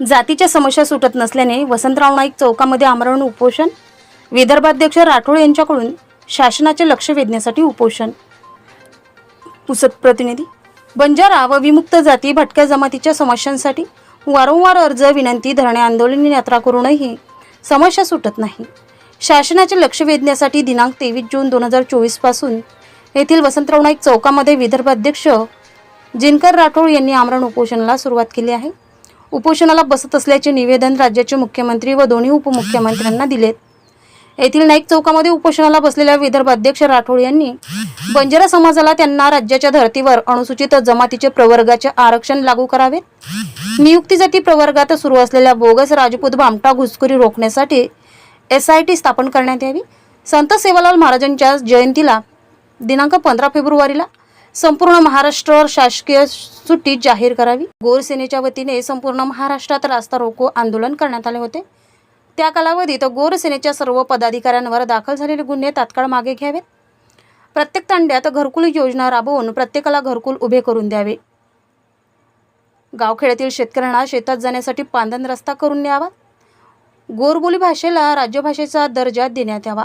जातीच्या समस्या सुटत नसल्याने वसंतराव नाईक चौकामध्ये आमरण उपोषण? विदर्भाध्यक्ष राठोड यांच्याकडून शासनाचे लक्ष वेधण्यासाठी उपोषण? पुसद प्रतिनिधी बंजारा व विमुक्त जाती भटक्या जमातीच्या समस्यांसाठी वारंवार अर्ज विनंती धरणे आंदोलन यात्रा करूनही समस्या सुटत नाही. शासनाचे लक्ष वेधण्यासाठी दिनांक तेवीस जून दोन हजार चोवीसपासून येथील वसंतराव नाईक चौकामध्ये विदर्भाध्यक्ष जिनकर राठोड यांनी आमरण उपोषणाला सुरुवात केली आहे. उपोषणाला बसत असल्याचे निवेदन राज्याचे मुख्यमंत्री व दोन्ही उपमुख्यमंत्र्यांना दिलेत. येथील नाईक चौकामध्ये उपोषणाला बसलेल्या विदर्भाध्यक्ष राठोड यांनी बंजारा समाजाला त्यांना राज्याच्या धर्तीवर अनुसूचित जमातीचे प्रवर्गाचे आरक्षण लागू करावेत नियुक्ती जाती प्रवर्गात सुरू असलेल्या बोगस राजपूत भामटा घुसखोरी रोखण्यासाठी एस आय टी स्थापन करण्यात यावी. संत सेवालाल महाराजांच्या जयंतीला दिनांक पंधरा फेब्रुवारीला संपूर्ण महाराष्ट्रावर शासकीय सुट्टी जाहीर करावी. गोरसेनेच्या वतीने संपूर्ण महाराष्ट्रात रास्ता रोको आंदोलन करण्यात आले होते. त्या कालावधीत गोरसेनेच्या सर्व पदाधिकाऱ्यांवर दाखल झालेले गुन्हे तात्काळ मागे घ्यावेत. प्रत्येक तांड्यात घरकुल योजना राबवून प्रत्येकाला घरकुल उभे करून द्यावे. गावखेड्यातील शेतकऱ्यांना शेतात जाण्यासाठी पांदन रस्ता करून द्यावा गोरबोली भाषेला राज्यभाषेचा दर्जा देण्यात यावा.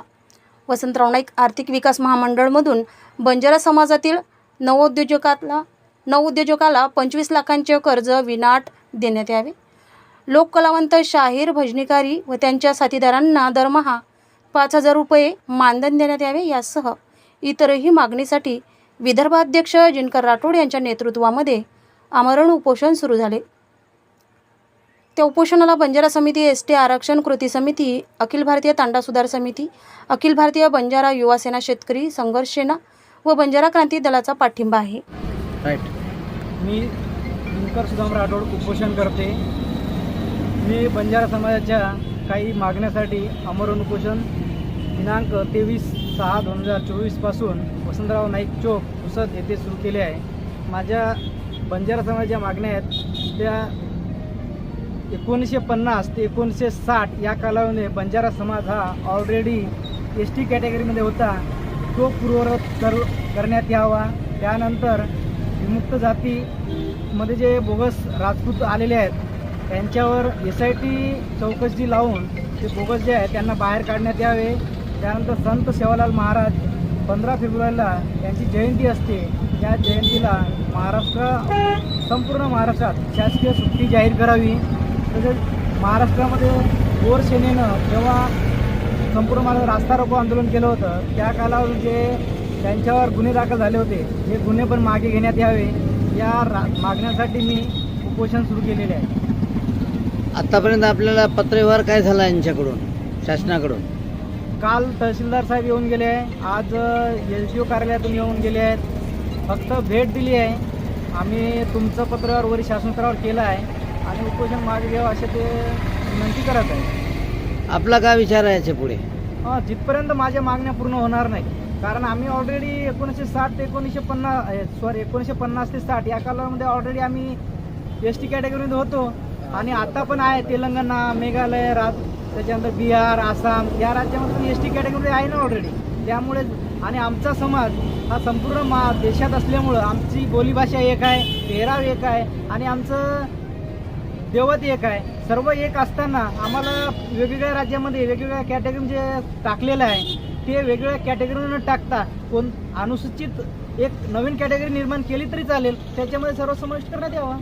वसंतराव नाईक आर्थिक विकास महामंडळमधून बंजारा समाजातील नवउद्योजकातला नवउद्योजकाला पंचवीस लाखांचे कर्ज विनाट देण्यात यावे. लोककलावंत शाहीर भजनीकारी व त्यांच्या साथीदारांना दरमहा पाच हजार रुपये मानधन देण्यात यावे यासह इतरही मागणीसाठी विदर्भाध्यक्ष जिनकर राठोड यांच्या नेतृत्वामध्ये आमरण उपोषण सुरू झाले. त्या उपोषणाला बंजारा समिती एस टी आरक्षण कृती समिती अखिल भारतीय तांडा सुधार समिती अखिल भारतीय बंजारा युवा सेना शेतकरी संघर्ष सेना व बंजारा क्रांती दलाचा पाठिंबा आहे. राईट मी दिनकर सुदाम राठोड उपोषण करते. मी बंजारा समाजाच्या काही मागण्यासाठी अमर अनुपोषण दिनांक तेवीस सहा दोन हजार चोवीसपासून वसंतराव नाईक चौक पुसद येथे सुरू केले आहे. माझ्या बंजारा समाजाच्या मागण्या आहेत. त्या एकोणीसशे पन्नास ते एकोणीसशे साठ या कालावधीने बंजारा समाज हा ऑलरेडी एस टी कॅटेगरीमध्ये होता. तो पूर्ववत कर करण्यात यावा. त्यानंतर विमुक्त जातीमध्ये जे बोगस राजपूत आलेले आहेत त्यांच्यावर एस आय टी चौकशी लावून ते बोगस जे आहे त्यांना बाहेर काढण्यात यावे. त्यानंतर संत सेवालाल महाराज पंधरा फेब्रुवारीला त्यांची जयंती असते. त्या जयंतीला महाराष्ट्र संपूर्ण महाराष्ट्रात शासकीय सुट्टी जाहीर करावी. तसेच महाराष्ट्रामध्ये गोरसेनेनं जेव्हा संपूर्ण मला रास्ता रोको आंदोलन केलं होतं. त्या कालावधीत जे त्यांच्यावर गुन्हे दाखल झाले होते हे गुन्हे पण मागे घेण्यात यावे. या रा मागण्यासाठी मी उपोषण सुरू केलेले आहे. आतापर्यंत आपल्याला पत्रव्यवहार काय झाला यांच्याकडून शासनाकडून? काल तहसीलदार साहेब येऊन गेले आहे. आज एल सी ओ कार्यालयातून येऊन गेले आहेत. फक्त भेट दिली आहे. आम्ही तुमचं पत्रव्यवहार वरी शासनस्तरावर केलं आहे. आणि उपोषण मागे घ्यावं असे ते विनंती करत आहे. आपला काय विचार आहे याच्यापुढे? हां जिथपर्यंत माझ्या मागण्या पूर्ण होणार नाही. कारण आम्ही ऑलरेडी एकोणीसशे साठ ते एकोणीसशे पन्नास सॉरी एकोणीसशे पन्नास ते साठ या कालामध्ये ऑलरेडी आम्ही एस टी कॅटेगरीमध्ये होतो. आणि आता पण आहे तेलंगणा मेघालय राज त्याच्यानंतर बिहार आसाम या राज्यामध्ये पण एस टी कॅटेगरी आहे ना ऑलरेडी त्यामुळे आणि आमचा समाज हा संपूर्ण मा देशात असल्यामुळं आमची बोलीभाषा एक आहे पेहराव एक आहे. आणि आमचं देवत एक आहे. सर्व एक असताना आम्हाला वेगवेगळ्या राज्यामध्ये वेगवेगळ्या कॅटेगरी जे टाकलेलं आहे ते वेगवेगळ्या कॅटेगरी टाकता. कोण अनुसूचित एक नवीन कॅटेगरी निर्माण केली तरी चालेल. त्याच्यामध्ये सर्व समाविष्ट करण्यात यावा.